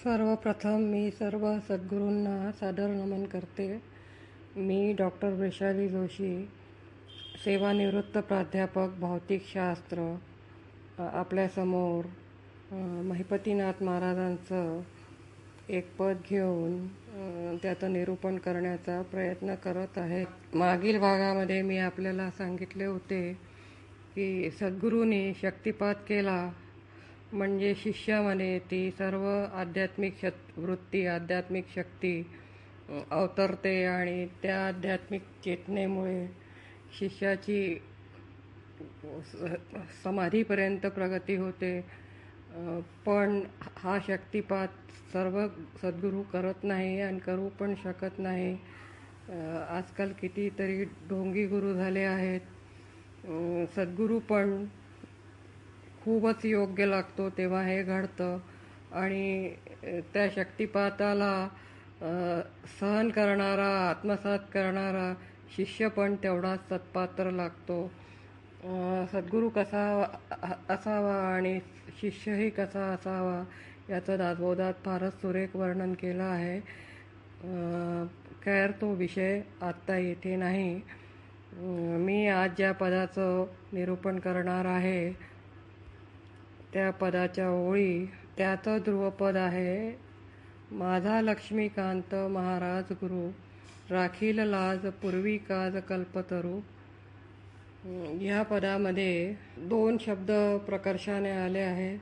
सर्वप्रथम मी सर्व सद्गुरूंना सादर नमन करते. मी डॉक्टर वैशाली जोशी सेवानिवृत्त प्राध्यापक भौतिकशास्त्र आपल्यासमोर महिपतीनाथ महाराजांचं एक पद घेऊन त्याचं निरूपण करण्याचा प्रयत्न करत आहे. मागील भागामध्ये मी आपल्याला सांगितले होते की सद्गुरूंनी शक्तिपात केला. म्हणजे शिष्यामध्ये ती सर्व आध्यात्मिक शक् वृत्ती आध्यात्मिक शक्ती अवतरते आणि त्या आध्यात्मिक चेतनेमुळे शिष्याची समाधीपर्यंत प्रगती होते. पण हा शक्तिपात सर्व सद्गुरू करत नाही आणि करू पण शकत नाही. आजकाल कितीतरी ढोंगी गुरु झाले आहेत. सद्गुरू पण खूपच योग्य लागतो तेव्हा हे घडतं. आणि त्या शक्तिपाताला सहन करणारा आत्मसात करणारा शिष्य पण तेवढाच सत्पात्र लागतो. सद्गुरू कसा असावा आणि शिष्यही कसा असावा याचं दासबोधात फारच सुरेख वर्णन केलं आहे. खैर तो विषय आत्ता येथे नाही. मी आज ज्या पदाचं निरूपण करणार आहे त्या पदाच्या ओळी त्याचं ध्रुवपद आहे. माझा लक्ष्मीकांत महाराज गुरु राखील लाज पूर्वी काज कल्पतरू. ह्या पदामध्ये दोन शब्द प्रकर्षाने आले आहे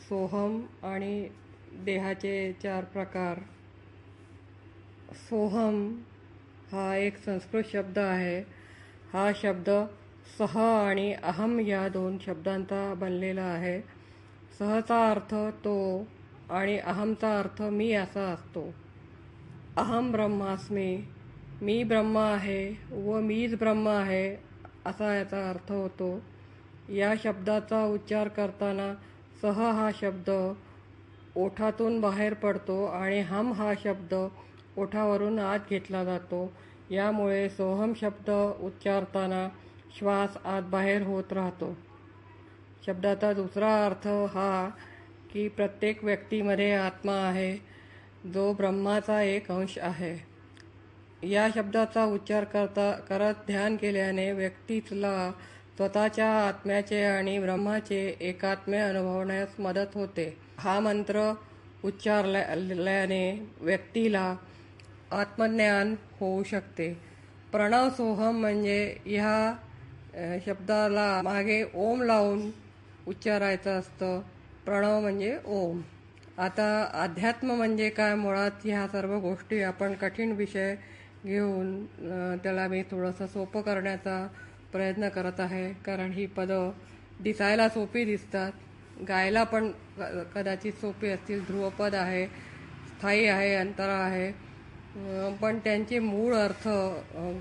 सोहम आणि देहाचे चार प्रकार. सोहम हा एक संस्कृत शब्द आहे. हा शब्द सह आणि अहम या दोन शब्दांचा बनलेला आहे. सहचा अर्थ तो आणि अहमचा अर्थ मी असा असतो. अहम ब्रह्मास्मी मी ब्रह्म आहे व मीच ब्रह्म आहे असा याचा अर्थ होतो. या शब्दाचा उच्चार करताना सह हा शब्द ओठातून बाहेर पडतो आणि हम हा शब्द ओठावरून आत घेतला जातो. यामुळे सोहम शब्द उच्चारताना श्वास आत बाहेर होत राहतो. शब्दाचा दुसरा अर्थ हा की प्रत्येक व्यक्तीमध्ये आत्मा आहे जो ब्रह्माचा एक अंश आहे. या शब्दाचा उच्चार करता करत ध्यान केल्याने व्यक्तीला स्वतःच्या आत्म्याचे आणि ब्रह्माचे एकात्म्य अनुभवण्यास मदत होते. हा मंत्र उच्चारल्याने व्यक्तीला आत्मज्ञान होऊ शकते. प्रणव सोहम म्हणजे ह्या शब्दाला मागे ओम लावून उच्चारायचं असतं. प्रणव म्हणजे ओम. आता अध्यात्म म्हणजे काय मुळात ह्या सर्व गोष्टी आपण कठीण विषय घेऊन त्याला मी थोडंसं सोपं करण्याचा प्रयत्न करत आहे. कारण ही पदं दिसायला सोपी दिसतात. गायला पण क- कदाचित सोपी असतील. ध्रुवपद आहे स्थायी आहे अंतरा आहे. पण त्यांचे मूळ अर्थ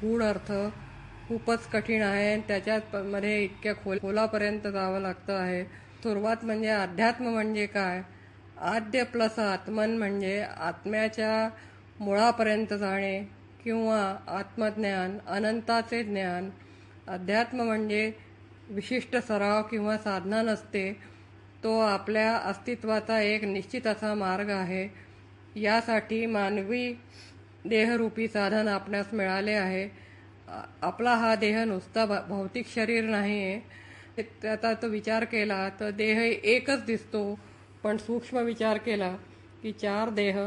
गूढ अर्थ खूपच कठीण आहे आणि त्याच्यात मध्ये इतक्या खोल खोलापर्यंत जावं लागतं आहे. सुरुवात म्हणजे अध्यात्म म्हणजे काय? आद्य प्लस आत्मन म्हणजे आत्म्याच्या मुळापर्यंत जाणे किंवा आत्मज्ञान अनंताचे ज्ञान. अध्यात्म म्हणजे विशिष्ट सराव किंवा साधना नसते. तो आपल्या अस्तित्वाचा एक निश्चित असा मार्ग आहे. यासाठी मानवी देहरूपी साधन आपणास मिळाले आहे. आपला हा देह नुसता भ- भौतिक शरीर नाही आहे. त्याचा तो विचार केला तर देह एकच दिसतो. पण सूक्ष्म विचार केला की चार देह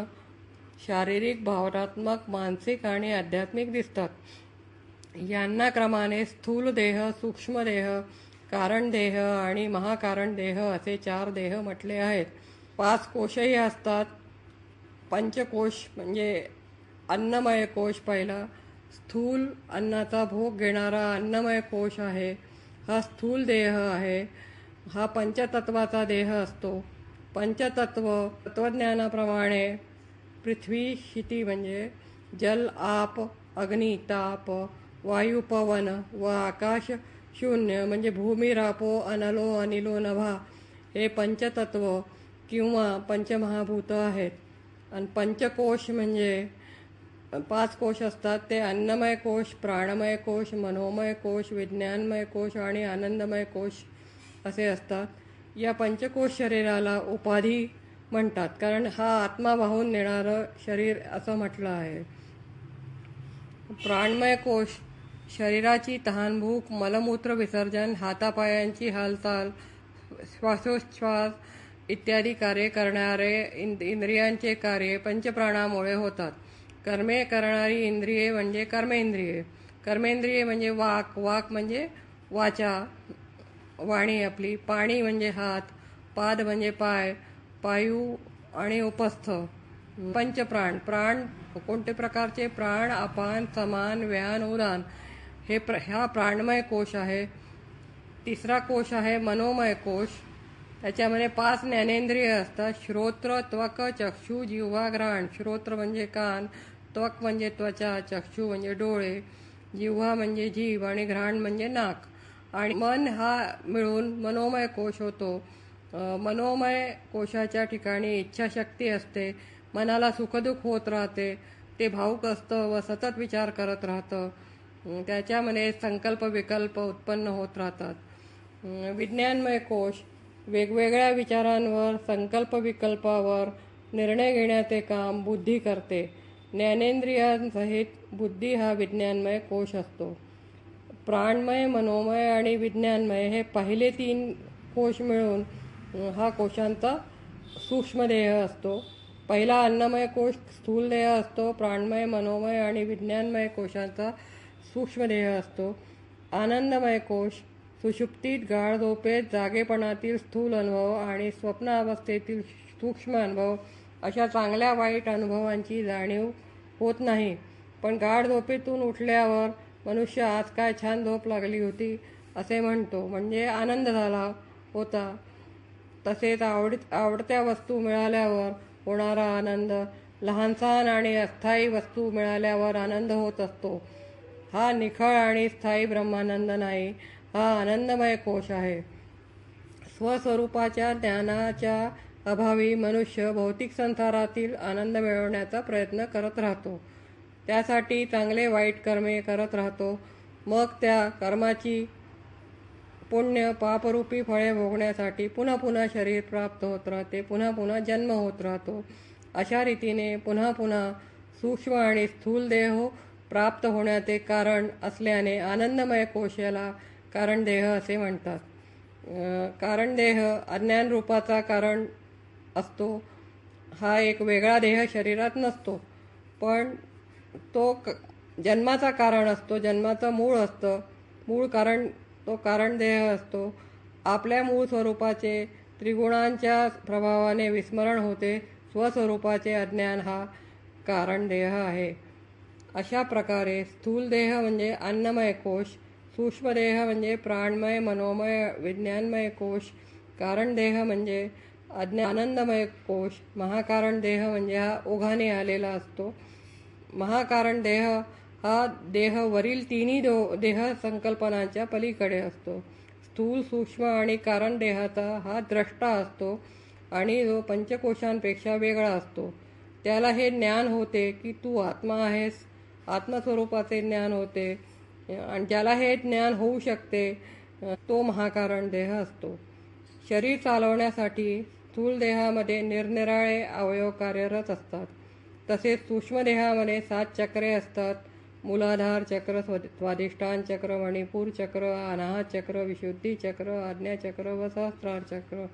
शारीरिक भावनात्मक मानसिक आणि आध्यात्मिक दिसतात. यांना क्रमाने स्थूल देह सूक्ष्म देह कारण देह आणि महाकारण देह असे चार देह म्हटले आहेत. पाच कोशही असतात. पंचकोश म्हणजे अन्नमय कोश पहिला स्थूल अन्नाचा भोग घेणारा अन्नमय कोश आहे. हा स्थूल देह आहे. हा पंचतत्वाचा देह असतो. पंचतत्व तत्वज्ञानाप्रमाणे पृथ्वी शिती म्हणजे जल आप अग्नी ताप वायू पवन व आकाश शून्य म्हणजे भूमी रापो अनलो अनिलो नभा हे पंचतत्व किंवा पंचमहाभूत आहेत. आणि पंचकोश म्हणजे पाच कोश असतात ते अन्नमय कोश प्राणमय कोश मनोमय कोश विज्ञानमय कोश आणि आनंदमय कोश असे असतात. या पंचकोश शरीराला उपाधी म्हणतात कारण हा आत्मा वाहून नेणारं शरीर असं म्हटलं आहे. प्राणमय कोश शरीराची तहानभूक मलमूत्र विसर्जन हातापायांची हालचाल श्वासोच्छ्वास इत्यादी कार्य करणारे इंद इंद्रियांचे कार्य पंचप्राणामुळे होतात. कर्मे करणारी इंद्रिये म्हणजे कर्मेंद्रिये. कर्मेंद्रिये म्हणजे वाक वाक म्हणजे वाचा वाणी आपली पाणी म्हणजे हात पाद म्हणजे पाय पायू आणि उपस्थ. पंचप्राण प्राण कोणते प्रकारचे? प्राण अपान समान व्यान उदान. हे प्र ह्या प्राणमय कोश आहे. तिसरा कोश आहे मनोमय कोश. त्याच्यामध्ये पाच ज्ञानेंद्रिय असतात. श्रोत्र त्वक चक्षु जिव्हा घ्राण. श्रोत्र म्हणजे कान. त्वक म्हणजे त्वचा चक्षु म्हणजे डोळे जिव्हा म्हणजे जीव आणि घ्राण म्हणजे नाक. आणि मन हा मिळून मनोमय कोश होतो. मनोमय कोशाच्या ठिकाणी इच्छाशक्ती असते. मनाला सुखदुःख होत राहते. ते भाऊक असतं व सतत विचार करत राहतं. त्याच्यामध्ये संकल्प विकल्प उत्पन्न होत राहतात. विज्ञानमय कोश वेगवेगळ्या विचारांवर संकल्प विकल्पावर निर्णय घेण्याचे काम बुद्धी करते. ज्ञानेंद्रियांसहित बुद्धी हा विज्ञानमय कोश असतो. प्राणमय मनोमय आणि विज्ञानमय हे पहिले तीन कोश मिळून हा कोशांचा सूक्ष्मदेह असतो. पहिला अन्नमय कोश स्थूल देह असतो. प्राणमय मनोमय आणि विज्ञानमय कोशांचा सूक्ष्मदेह असतो. आनंदमय कोश सुषुप्तीत गाळ झोपेत जागेपणातील स्थूल अनुभव आणि स्वप्न अवस्थेतील सूक्ष्म अनुभव अशा चांगल्या वाईट अनुभवांची जाणीव होत नाही. पण गाढ झोपेतून उठल्यावर मनुष्य आज काय छान झोप लागली होती असे म्हणतो. म्हणजे आनंद झाला होता. तसेच आवडी आवडत्या वस्तू मिळाल्यावर होणारा आनंद लहानसहान आणि अस्थायी वस्तू मिळाल्यावर आनंद होत असतो. हा निखळ आणि स्थायी ब्रह्मानंद नाही हा आनंदमय कोश आहे. स्वस्वरूपाच्या ज्ञानाच्या अभावी मनुष्य भौतिक संसारातील आनंद मिळवण्याचा प्रयत्न करत राहतो. त्यासाठी चांगले वाईट कर्मे करत राहतो. मग त्या कर्माची पुण्य पापरूपी फळे भोगण्यासाठी पुन्हा पुन्हा शरीर प्राप्त होत राहते. पुन्हा पुन्हा जन्म होत राहतो. अशा रीतीने पुन्हा पुन्हा सूक्ष्म आणि स्थूल देह प्राप्त होण्याचे कारण असल्याने आनंदमय कोशाला कारण देह असे म्हणतात. कारण देह अज्ञान रूपाचा कारण असतो. हा एक वेगळा देह शरीरात नसतो. पण तो क जन्माचा कारण असतो. जन्माचं मूळ असतं. मूळ कारण तो कारण देह असतो. आपल्या मूळ स्वरूपाचे त्रिगुणांच्या प्रभावाने विस्मरण होते. स्वस्वरूपाचे अज्ञान हा कारण देह आहे. अशा प्रकारे स्थूल देह म्हणजे अन्नमय कोश सूक्ष्मदेह म्हणजे प्राणमय मनोमय विज्ञानमय कोश. कारण देह म्हणजे अज्ञा आनंदमय कोश. महाकारण देह म्हणजे हा ओघाने आलेला असतो. महाकारण देह हा देह वरील तिन्ही दो देह संकल्पनांच्या पलीकडे असतो. स्थूल सूक्ष्म आणि कारण देहाचा हा द्रष्टा असतो आणि जो पंचकोशांपेक्षा वेगळा असतो. त्याला हे ज्ञान होते की तू आत्मा आहेस. आत्मस्वरूपाचे ज्ञान होते. आणि ज्याला हे ज्ञान होऊ शकते तो महाकारण देह असतो. शरीर चालवण्यासाठी स्थूल देहामध्ये निरनिराळे अवयव कार्यरत असतात. तसेच सूक्ष्मदेहामध्ये सात चक्रे असतात. मूलाधार चक्र स्व- स्वाधिष्ठान चक्र मणिपूर चक्र अनाहत चक्र विशुद्धी चक्र आज्ञाचक्र व सहस्त्रार चक्र.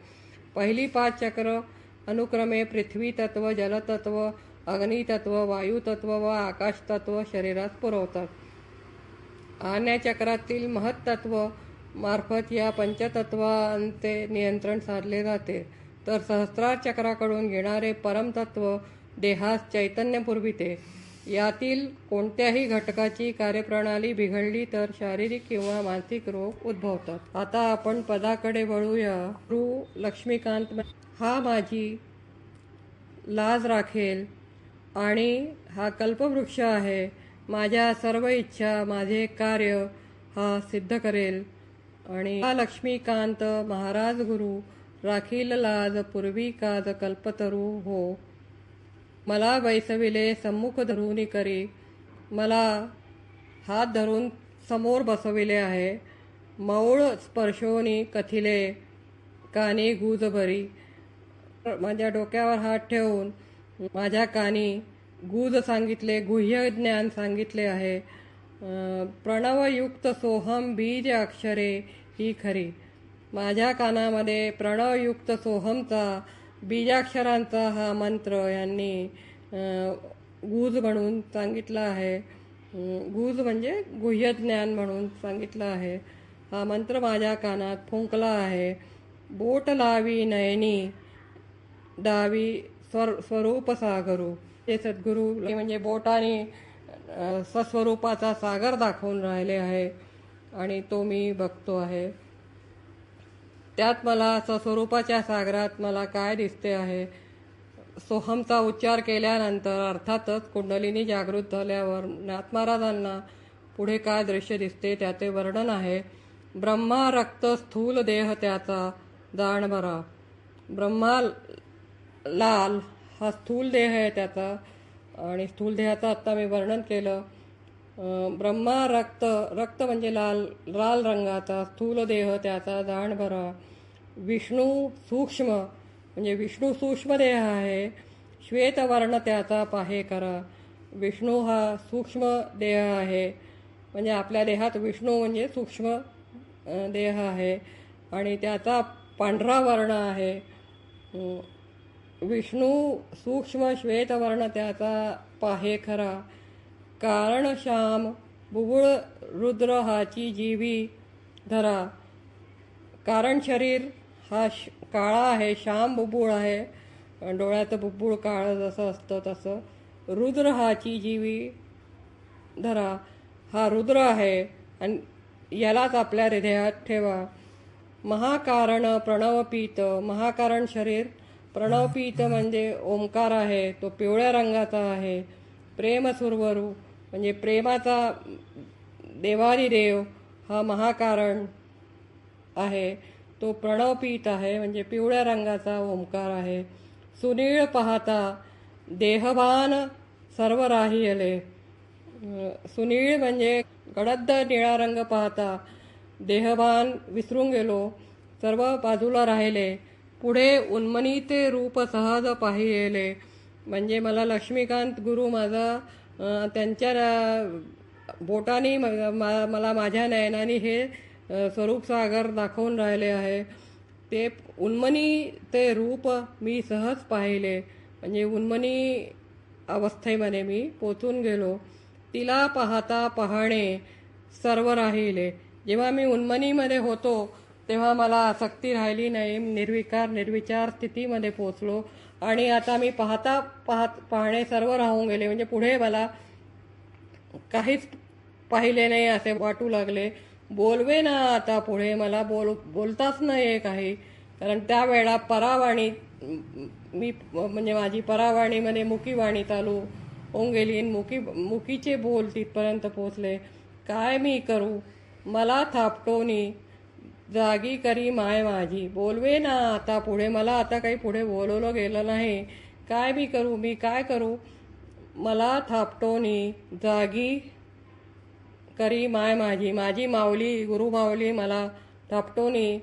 पहिली पाच चक्र अनुक्रमे पृथ्वी तत्व जलतत्व अग्नितत्व वायुतत्व व आकाशतत्व शरीरात पुरवतात. आज्ञाचक्रातील महत्त्व मार्फत या पंचतत्वांचे नियंत्रण साधले जाते. तर सहस्रार चक्राकडून येणारे परमतत्व देहास चैतन्य पुरविते यातील कोणत्याही घटकाची कार्यप्रणाली बिघडली तर शारीरिक किंवा मानसिक रोग उद्भवतात. आता आपण पदाकडे वळूया. ऋ लक्ष्मीकांत हा माझी लाज राखेल आणि हा कल्पवृक्ष आहे. माझ्या सर्व इच्छा माझे कार्य हा सिद्ध करेल. आणि हा लक्ष्मीकांत महाराज गुरु राखील लाज पूर्वी काज कल्पतरू हो मला वैसविले सम्मुख धरूनी करी। मला हात धरून समोर बसविले आहे। मौळ स्पर्शोनी कथिले। कानी गुज भरी। माझ्या डोक्यावर हात ठेवून माझ्या कानी गुज सांगितले गुह्य ज्ञान सांगितले आहे। प्रणवयुक्त सोहम बीज अक्षरे ही खरी। माझ्या कानामध्ये प्रणवयुक्त सोहमचा बीजाक्षरांचा हा मंत्र यांनी गूज म्हणून सांगितला आहे. गूज म्हणजे गुह्य ज्ञान म्हणून सांगितलं आहे. हा मंत्र माझ्या कानात फुंकला आहे. बोट लावी नयनी डावी स्वर स्वरूप सागरू. ते सद्गुरू म्हणजे बोटाने सस्वरूपाचा सागर दाखवून राहिले आहे आणि तो मी बघतो आहे. त्यात मला सस्वरूपाच्या सागरात मला काय दिसते आहे? सोहमचा उच्चार केल्यानंतर अर्थातच कुंडलिनी जागृत झाल्यावर नाथ महाराजांना पुढे काय दृश्य दिसते त्याचे वर्णन आहे. ब्रह्मा रक्त स्थूल देह त्याचा जाणभरा ब्रह्मा लाल हा स्थूल देह आहे त्याचा. आणि स्थूल देहाचं आत्ता मी वर्णन केलं. ब्रह्मा रक्त रक्त म्हणजे लाल लाल रंगाचा स्थूल देह त्याचा जाणभरा विष्णू सूक्ष्म म्हणजे विष्णू सूक्ष्म देह आहे. श्वेतवर्ण त्याचा पाहे करा. विष्णू हा सूक्ष्म देह आहे. म्हणजे आपल्या देहात विष्णू म्हणजे सूक्ष्म देह आहे. आणि त्याचा पांढरा वर्ण आहे. विष्णू सूक्ष्म श्वेतवर्ण त्याचा पाहे खरा कारण श्याम बुबुळ रुद्र हाची जीवी धरा. कारण शरीर हा श काळा आहे श्याम बुबुळ आहे. डोळ्यात डोळ्याचं बुबुळ काळं जसं असतं तसं रुद्र हाची जीवी धरा. हा रुद्र आहे आणि यालाच आपल्या हृदयात ठेवा. महाकारण प्रणवपीत महाकारण शरीर प्रणवपीत म्हणजे ओंकार आहे तो पिवळ्या रंगाचा आहे. प्रेमसुरवरू म्हणजे प्रेमाचा देवारी देव हा महाकारण आहे. तो प्रणवपीत आहे म्हणजे पिवळ्या रंगाचा ओंकार आहे. सुनीळ पाहता देहभान सर्व राहियले. सुनीळ म्हणजे गडद निळा रंग पाहता देहभान विसरून गेलो. सर्व बाजूला राहिले. पुढे उन्मनीते रूप सहज पाहिलेले म्हणजे मला लक्ष्मीकांत गुरु माझा त्यांच्या बोटाने मा- मला माझ्या नयनाने हे स्वरूप सागर दाखवून राहिले आहे. ते उन्मनी ते रूप मी सहज पाहिले. म्हणजे उन्मनी अवस्थेमध्ये मी पोचून गेलो. तिला पाहता पाहणे सर्व राहिले. जेव्हा मी उन्मनीमध्ये होतो तेव्हा मला आसक्ती राहिली नाही. निर्विकार निर्विचार स्थितीमध्ये पोचलो. आणि आता मी पाहता पाहत पाहणे सर्व राहून गेले. म्हणजे पुढे मला काहीच पाहिले नाही असे वाटू लागले. बोलवे ना आता पुढे मला बोल बोलताच नाही काही. कारण त्यावेळा परावाणी मी म्हणजे माझी परावाणीमध्ये मुकीवाणी चालू होऊन गेली मुकी मुकीचे बोल तिथपर्यंत पोचले काय मी करू? मला थापटोनी. जागी करी माय माझी. बोलवे ना आता पुढे. मला आता काही पुढे बोलवलं गेलं नाही. काय मी करू मी काय करू? मला थापटोनी जागी करी माय माझी. माझी माऊली गुरु माऊली मला थापटोनी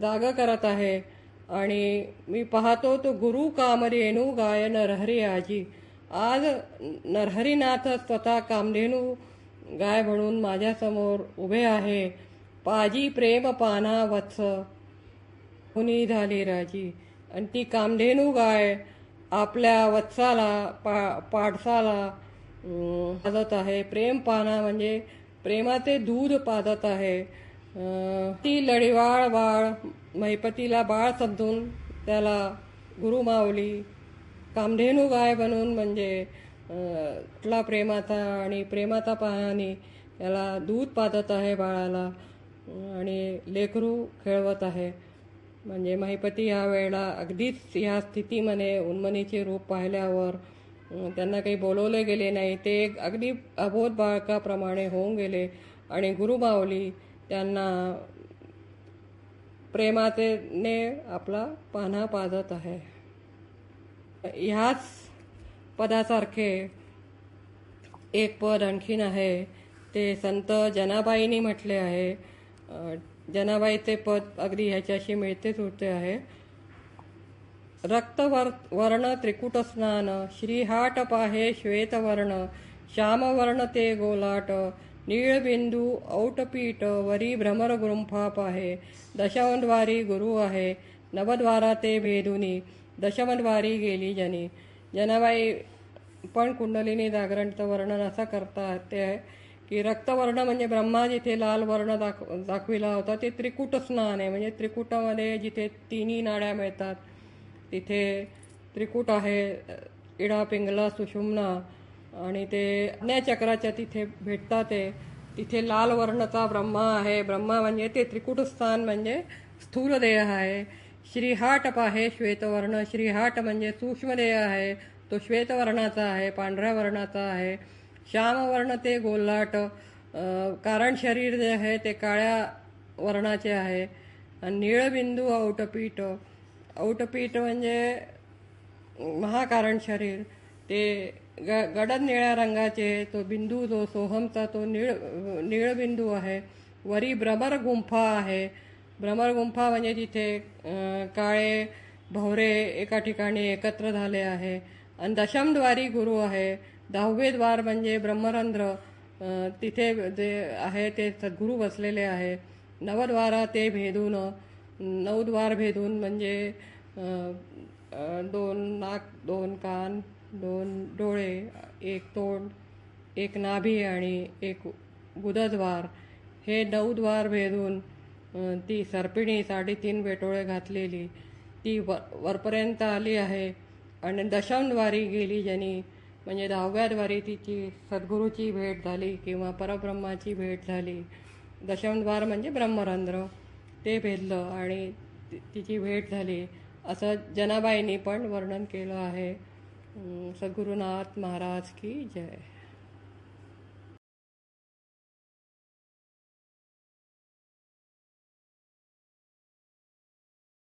जाग करत आहे. आणि मी पाहतो तो गुरु कामधेनू गाय नरहरी आजी. आज नरहरीनाथ स्वतः कामधेनू गाय म्हणून माझ्यासमोर उभे आहे. पाजी प्रेम पाना वत्स हुनी झाली राजी? आणि ती कामधेनू गाय आपल्या वत्साला पा पाडसाला पाजत आहे. प्रेम पाना म्हणजे प्रेमाचे दूध पाजत आहे. ती लढीवाळ बाळ महिपतीला बाळ समजून त्याला गुरुमावली कामधेनू गाय बनून म्हणजे कुठला प्रेमाचा आणि प्रेमाचा पाहणी याला दूध पाजत आहे बाळाला. आणि लेकरू खेळवत आहे. म्हणजे महिपती ह्या वेळेला अगदीच ह्या स्थितीमध्ये उन्मनीचे रूप पाहिल्यावर त्यांना काही बोलवले गेले नाही. ते एक अगदी अबोध बाळकाप्रमाणे होऊन गेले आणि गुरुमावली त्यांना प्रेमातेने आपला पान्हा पाजत आहे. ह्याच पदासारखे एक पद आणखीन आहे. ते संत जनाबाईंनी म्हटले आहे. जनाबाईचे पद अगदी ह्याच्याशी मिळते जुळते आहे. रक्त वर्ण त्रिकुट स्नान श्रीहाट पाहे श्वेतवर्ण श्यामवर्ण ते गोलाट नीळबिंदू औटपीठ वरी भ्रमर गुंफा पाहे दशमद्वारी गुरु आहे नवद्वारा ते भेदुनी दशमद्वारी गेली जनी. जनाबाई पण कुंडलिनी जागरणचं वर्णन असं करतात ते आहे. की रक्तवर्ण म्हणजे ब्रह्मा जिथे लाल वर्ण दाख दाखविला होता ते त्रिकूट स्नान आहे. म्हणजे त्रिकुटामध्ये जिथे तिन्ही नाड्या मिळतात तिथे त्रिकूट आहे इडा पिंगला सुषुम्ना आणि ते चक्राच्या तिथे भेटतात ते. तिथे लाल वर्णाचा ब्रह्मा आहे. ब्रह्मा म्हणजे ते त्रिकुट स्थान म्हणजे स्थूल देह आहे. श्रीहाट आहे श्वेतवर्ण. श्रीहाट म्हणजे सूक्ष्मदेह आहे. तो श्वेतवर्णाचा आहे पांढऱ्या वर्णाचा आहे. श्यामवर्ण ते गोलाट कारण शरीर जे आहे ते काळ्या वर्णाचे आहे. आणि निळबिंदू औटपीठ औटपीठ म्हणजे महाकारण शरीर. ते ग गडद निळ्या रंगाचे तो बिंदू जो सोहमचा तो निळ निळबिंदू आहे. वरी भ्रमर गुंफा आहे. भ्रमर गुंफा म्हणजे तिथे काळे भवरे एका ठिकाणी एकत्र झाले आहे. आणि दशमद्वारी गुरु आहे. दहावे द्वार म्हणजे ब्रह्मरंध्र तिथे जे आहे ते सद्गुरू बसलेले आहे. नवद्वारा ते भेदून नऊ द्वार भेदून म्हणजे दोन नाक दोन कान दोन डोळे एक तोंड एक नाभी आणि एक बुधद्वार हे नऊ द्वार भेदून ती सर्पिणी साडेतीन बेटोळे घातलेली. ती वर वरपर्यंत आली आहे. आणि दशमद्वारी गेली ज्यांनी म्हणजे दहाव्याद्वारी तिची सद्गुरूची भेट झाली किंवा परब्रह्माची भेट झाली. दशमद्वार म्हणजे ब्रह्मरंध्र. ते भेदलं आणि तिची भेट झाली. असं जनाबाईंनी पण वर्णन केलं आहे. सद्गुरुनाथ महाराज की जय.